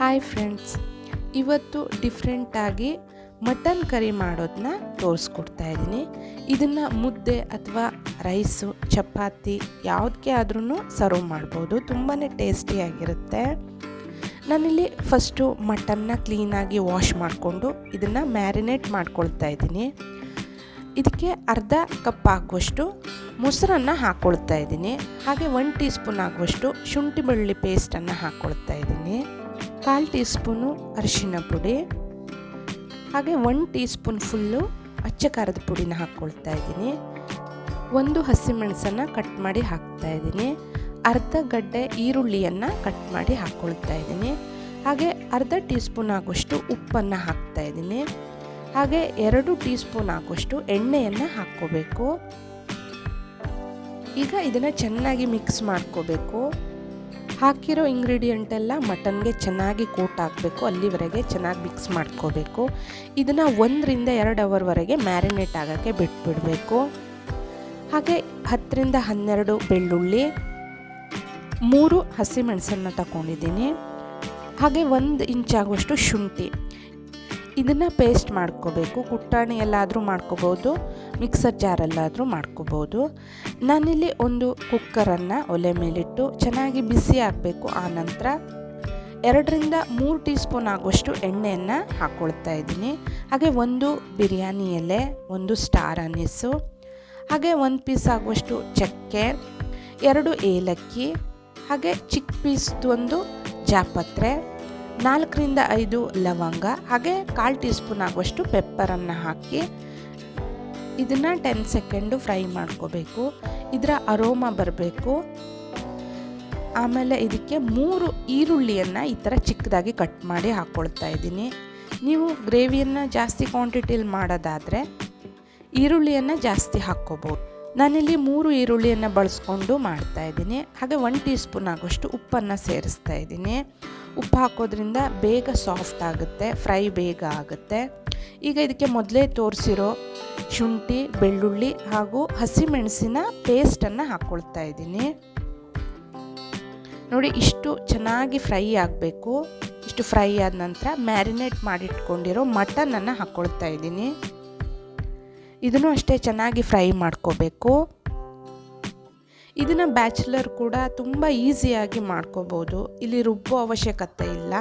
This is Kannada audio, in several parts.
ಹಾಯ್ ಫ್ರೆಂಡ್ಸ್ ಇವತ್ತು ಡಿಫ್ರೆಂಟಾಗಿ ಮಟನ್ ಕರಿ ಮಾಡೋದನ್ನ ತೋರಿಸ್ಕೊಡ್ತಾ ಇದ್ದೀನಿ. ಇದನ್ನು ಮುದ್ದೆ ಅಥವಾ ರೈಸು ಚಪಾತಿ ಯಾವುದಕ್ಕೆ ಆದ್ರೂ ಸರ್ವ್ ಮಾಡ್ಬೋದು. ತುಂಬಾ ಟೇಸ್ಟಿಯಾಗಿರುತ್ತೆ ನಾನಿಲ್ಲಿ ಫಸ್ಟು ಮಟನ್ನ ಕ್ಲೀನಾಗಿ ವಾಶ್ ಮಾಡಿಕೊಂಡು ಇದನ್ನು ಮ್ಯಾರಿನೇಟ್ ಮಾಡ್ಕೊಳ್ತಾ ಇದ್ದೀನಿ. ಇದಕ್ಕೆ ಅರ್ಧ ಕಪ್ ಆಗುವಷ್ಟು ಮೊಸರನ್ನು ಹಾಕ್ಕೊಳ್ತಾ ಇದ್ದೀನಿ. ಹಾಗೆ ಒನ್ ಟೀ ಸ್ಪೂನ್ ಆಗುವಷ್ಟು ಶುಂಠಿ ಬೆಳ್ಳುಳ್ಳಿ ಪೇಸ್ಟನ್ನು ಹಾಕ್ಕೊಳ್ತಾ ಇದ್ದೀನಿ. ಕಾಲು ಟೀ ಸ್ಪೂನು ಅರಿಶಿಣ ಪುಡಿ, ಹಾಗೆ ಒನ್ ಟೀ ಸ್ಪೂನ್ ಫುಲ್ಲು ಅಚ್ಚ ಖಾರದ ಪುಡಿನ ಹಾಕ್ಕೊಳ್ತಾ ಇದ್ದೀನಿ. ಒಂದು ಹಸಿಮೆಣಸನ್ನು ಕಟ್ ಮಾಡಿ ಹಾಕ್ತಾ ಇದ್ದೀನಿ. ಅರ್ಧ ಗಡ್ಡೆ ಈರುಳ್ಳಿಯನ್ನು ಕಟ್ ಮಾಡಿ ಹಾಕ್ಕೊಳ್ತಾ ಇದ್ದೀನಿ. ಹಾಗೆ ಅರ್ಧ ಟೀ ಸ್ಪೂನ್ ಆಗುವಷ್ಟು ಉಪ್ಪನ್ನು ಹಾಕ್ತಾ ಇದ್ದೀನಿ. ಹಾಗೆ ಎರಡು ಟೀ ಸ್ಪೂನ್ ಆಗುವಷ್ಟು ಎಣ್ಣೆಯನ್ನು ಹಾಕ್ಕೋಬೇಕು. ಈಗ ಇದನ್ನು ಚೆನ್ನಾಗಿ ಮಿಕ್ಸ್ ಮಾಡ್ಕೋಬೇಕು. ಹಾಕಿರೋ ಇಂಗ್ರೀಡಿಯೆಂಟ್ ಎಲ್ಲ ಮಟನ್ಗೆ ಚೆನ್ನಾಗಿ ಕೋಟ್ ಹಾಕಬೇಕು. ಅಲ್ಲಿವರೆಗೆ ಚೆನ್ನಾಗಿ ಮಿಕ್ಸ್ ಮಾಡ್ಕೋಬೇಕು. ಇದನ್ನು ಒಂದರಿಂದ ಎರಡು ಅವರ್ವರೆಗೆ ಮ್ಯಾರಿನೇಟ್ ಆಗೋಕ್ಕೆ ಬಿಟ್ಬಿಡಬೇಕು. ಹಾಗೆ ಹತ್ತರಿಂದ ಹನ್ನೆರಡು ಬೆಳ್ಳುಳ್ಳಿ, ಮೂರು ಹಸಿಮೆಣಸನ್ನು ತಗೊಂಡಿದ್ದೀನಿ ಹಾಗೆ ಒಂದು ಇಂಚಾಗುವಷ್ಟು ಶುಂಠಿ. ಇದನ್ನು ಪೇಸ್ಟ್ ಮಾಡ್ಕೋಬೇಕು. ಕುಟ್ಟಾಣಿ ಎಲ್ಲಾದರೂ ಮಾಡ್ಕೋಬೋದು. ಮಿಕ್ಸರ್ ಜಾರಲ್ಲಾದರೂ ಮಾಡ್ಕೋಬೋದು. ನಾನಿಲ್ಲಿ ಒಂದು ಕುಕ್ಕರನ್ನು ಒಲೆ ಮೇಲಿಟ್ಟು ಚೆನ್ನಾಗಿ ಬಿಸಿ ಆಗಬೇಕು. ನಂತರ ಎರಡರಿಂದ ಮೂರು ಟೀ ಸ್ಪೂನ್ ಆಗುವಷ್ಟು ಎಣ್ಣೆಯನ್ನು ಹಾಕ್ಕೊಳ್ತಾ ಇದ್ದೀನಿ. ಹಾಗೆ ಒಂದು ಬಿರಿಯಾನಿ ಎಲೆ, ಒಂದು ಸ್ಟಾರ್ ಅನಿಸು. ಹಾಗೆ ಒಂದು ಪೀಸ್ ಆಗುವಷ್ಟು ಚಕ್ಕೆ, ಎರಡು ಏಲಕ್ಕಿ, ಹಾಗೆ ಚಿಕ್ಕ ಪೀಸ್ದು ಒಂದು ಜಾಪತ್ರೆ, ನಾಲ್ಕರಿಂದ ಐದು ಲವಂಗ, ಹಾಗೆ ಕಾಲು ಟೀ ಸ್ಪೂನ್ ಆಗುವಷ್ಟು ಪೆಪ್ಪರನ್ನು ಹಾಕಿ ಇದನ್ನು ಟೆನ್ ಸೆಕೆಂಡು ಫ್ರೈ ಮಾಡ್ಕೋಬೇಕು. ಇದರ ಅರೋಮ ಬರಬೇಕು. ಆಮೇಲೆ ಇದಕ್ಕೆ ಮೂರು ಈರುಳ್ಳಿಯನ್ನು ಈ ಥರ ಚಿಕ್ಕದಾಗಿ ಕಟ್ ಮಾಡಿ ಹಾಕ್ಕೊಳ್ತಾ ಇದ್ದೀನಿ. ನೀವು ಗ್ರೇವಿಯನ್ನು ಜಾಸ್ತಿ ಕ್ವಾಂಟಿಟಿಯಲ್ಲಿ ಮಾಡೋದಾದರೆ ಈರುಳ್ಳಿಯನ್ನು ಜಾಸ್ತಿ ಹಾಕ್ಕೋಬೋದು. ನಾನಿಲ್ಲಿ ಮೂರು ಈರುಳ್ಳಿಯನ್ನು ಬಳಸ್ಕೊಂಡು ಮಾಡ್ತಾ ಇದ್ದೀನಿ. ಹಾಗೆ ಒನ್ ಟೀ ಸ್ಪೂನ್ ಆಗೋಷ್ಟು ಉಪ್ಪನ್ನು ಸೇರಿಸ್ತಾ ಇದ್ದೀನಿ. ಉಪ್ಪು ಹಾಕೋದ್ರಿಂದ ಬೇಗ ಸಾಫ್ಟ್ ಆಗುತ್ತೆ ಫ್ರೈ ಬೇಗ ಆಗುತ್ತೆ. ಈಗ ಇದಕ್ಕೆ ಮೊದಲೇ ತೋರಿಸಿರೋ ಶುಂಠಿ, ಬೆಳ್ಳುಳ್ಳಿ ಹಾಗೂ ಹಸಿಮೆಣಸಿನ ಪೇಸ್ಟನ್ನು ಹಾಕ್ಕೊಳ್ತಾ ಇದ್ದೀನಿ. ನೋಡಿ, ಇಷ್ಟು ಚೆನ್ನಾಗಿ ಫ್ರೈ ಆಗಬೇಕು. ಇಷ್ಟು ಫ್ರೈ ಆದ ನಂತರ ಮ್ಯಾರಿನೇಟ್ ಮಾಡಿಟ್ಕೊಂಡಿರೋ ಮಟನನ್ನು ಹಾಕ್ಕೊಳ್ತಾ ಇದ್ದೀನಿ. ಇದನ್ನು ಅಷ್ಟೇ ಚೆನ್ನಾಗಿ ಫ್ರೈ ಮಾಡ್ಕೋಬೇಕು. ಇದನ್ನು ಬ್ಯಾಚುಲರ್ ಕೂಡ ತುಂಬ ಈಸಿಯಾಗಿ ಮಾಡ್ಕೋಬೋದು. ಇಲ್ಲಿ ರುಬ್ಬೋ ಅವಶ್ಯಕತೆ ಇಲ್ಲ.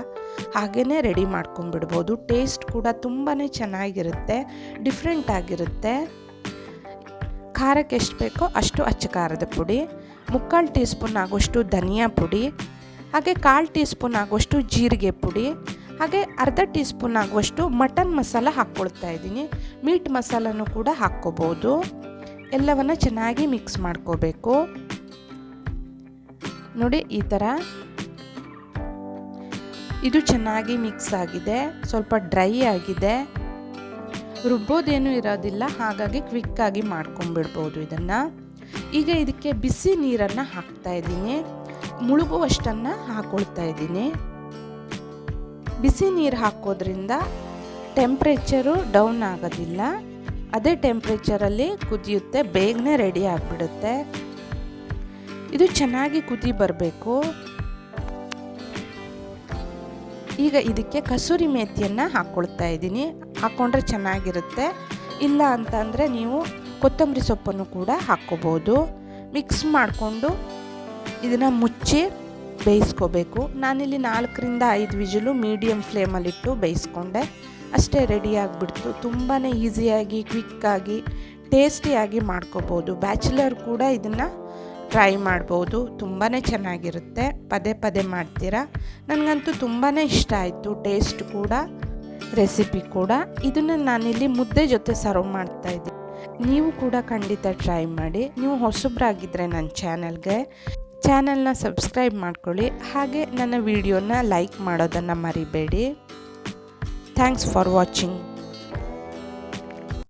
ಹಾಗೇ ರೆಡಿ ಮಾಡ್ಕೊಂಡ್ಬಿಡ್ಬೋದು. ಟೇಸ್ಟ್ ಕೂಡ ತುಂಬಾ ಚೆನ್ನಾಗಿರುತ್ತೆ. ಡಿಫ್ರೆಂಟ್ ಆಗಿರುತ್ತೆ. ಖಾರಕ್ಕೆ ಎಷ್ಟು ಬೇಕೋ ಅಷ್ಟು ಅಚ್ಚ ಖಾರದ ಪುಡಿ, ಮುಕ್ಕಾಲು ಟೀ ಸ್ಪೂನ್ ಆಗೋಷ್ಟು ಧನಿಯಾ ಪುಡಿ, ಹಾಗೆ ಕಾಲು ಟೀ ಸ್ಪೂನ್ ಆಗೋಷ್ಟು ಜೀರಿಗೆ ಪುಡಿ, ಹಾಗೆ ಅರ್ಧ ಟೀ ಸ್ಪೂನ್ ಆಗುವಷ್ಟು ಮಟನ್ ಮಸಾಲ ಹಾಕ್ಕೊಳ್ತಾ ಇದ್ದೀನಿ. ಮೀಟ್ ಮಸಾಲನೂ ಕೂಡ ಹಾಕ್ಕೋಬೋದು. ಎಲ್ಲವನ್ನು ಚೆನ್ನಾಗಿ ಮಿಕ್ಸ್ ಮಾಡ್ಕೋಬೇಕು. ನೋಡಿ ಈ ಥರ ಇದು ಚೆನ್ನಾಗಿ ಮಿಕ್ಸ್ ಆಗಿದೆ. ಸ್ವಲ್ಪ ಡ್ರೈ ಆಗಿದೆ. ರುಬ್ಬೋದೇನೂ ಇರೋದಿಲ್ಲ, ಹಾಗಾಗಿ ಕ್ವಿಕ್ಕಾಗಿ ಮಾಡ್ಕೊಂಬಿಡ್ಬೋದು ಇದನ್ನು. ಈಗ ಇದಕ್ಕೆ ಬಿಸಿ ನೀರನ್ನು ಹಾಕ್ತಾ ಇದ್ದೀನಿ. ಮುಳುಗುವಷ್ಟನ್ನು ಹಾಕ್ಕೊಳ್ತಾ ಇದ್ದೀನಿ. ಬಿಸಿ ನೀರು ಹಾಕೋದ್ರಿಂದ ಟೆಂಪ್ರೇಚರು ಡೌನ್ ಆಗೋದಿಲ್ಲ. ಅದೇ ಟೆಂಪ್ರೇಚರಲ್ಲಿ ಕುದಿಯುತ್ತೆ, ಬೇಗನೆ ರೆಡಿ ಆಗಿಬಿಡುತ್ತೆ. ಇದು ಚೆನ್ನಾಗಿ ಕುದಿ ಬರಬೇಕು. ಈಗ ಇದಕ್ಕೆ ಕಸೂರಿ ಮೇಥಿಯನ್ನು ಹಾಕ್ಕೊಳ್ತಾ ಇದ್ದೀನಿ. ಹಾಕ್ಕೊಂಡ್ರೆ ಚೆನ್ನಾಗಿರುತ್ತೆ. ಇಲ್ಲ ಅಂತಂದರೆ ನೀವು ಕೊತ್ತಂಬರಿ ಸೊಪ್ಪನ್ನು ಕೂಡ ಹಾಕ್ಕೋಬೋದು. ಮಿಕ್ಸ್ ಮಾಡಿಕೊಂಡು ಇದನ್ನು ಮುಚ್ಚಿ ಬೇಯಿಸ್ಕೋಬೇಕು. ನಾನಿಲ್ಲಿ ನಾಲ್ಕರಿಂದ ಐದು ವಿಜಿಲು ಮೀಡಿಯಮ್ ಫ್ಲೇಮಲ್ಲಿಟ್ಟು ಬೇಯಿಸ್ಕೊಂಡೆ. ಅಷ್ಟೇ ರೆಡಿ ಆಗಿಬಿಡ್ತು. ತುಂಬಾ ಈಸಿಯಾಗಿ ಕ್ವಿಕ್ಕಾಗಿ ಟೇಸ್ಟಿಯಾಗಿ ಮಾಡ್ಕೋಬೋದು. ಬ್ಯಾಚುಲರ್ ಕೂಡ ಇದನ್ನು ಟ್ರೈ ಮಾಡ್ಬೋದು. ತುಂಬಾ ಚೆನ್ನಾಗಿರುತ್ತೆ. ಪದೇ ಪದೇ ಮಾಡ್ತೀರಾ? ನನಗಂತೂ ತುಂಬಾ ಇಷ್ಟ ಆಯಿತು. ಟೇಸ್ಟ್ ಕೂಡ, ರೆಸಿಪಿ ಕೂಡ. ಇದನ್ನು ನಾನಿಲ್ಲಿ ಮುದ್ದೆ ಜೊತೆ ಸರ್ವ್ ಮಾಡ್ತಾ ಇದ್ದೀನಿ. ನೀವು ಕೂಡ ಖಂಡಿತ ಟ್ರೈ ಮಾಡಿ. ನೀವು ಹೊಸಬ್ರಾಗಿದ್ದರೆ ನನ್ನ ಚಾನಲ್ಗೆ, ಚಾನಲ್ನ ಸಬ್ಸ್ಕ್ರೈಬ್ ಮಾಡ್ಕೊಳ್ಳಿ. ಹಾಗೆ ನನ್ನ ವಿಡಿಯೋನ ಲೈಕ್ ಮಾಡೋದನ್ನು ಮರಿಬೇಡಿ. Thanks for watching.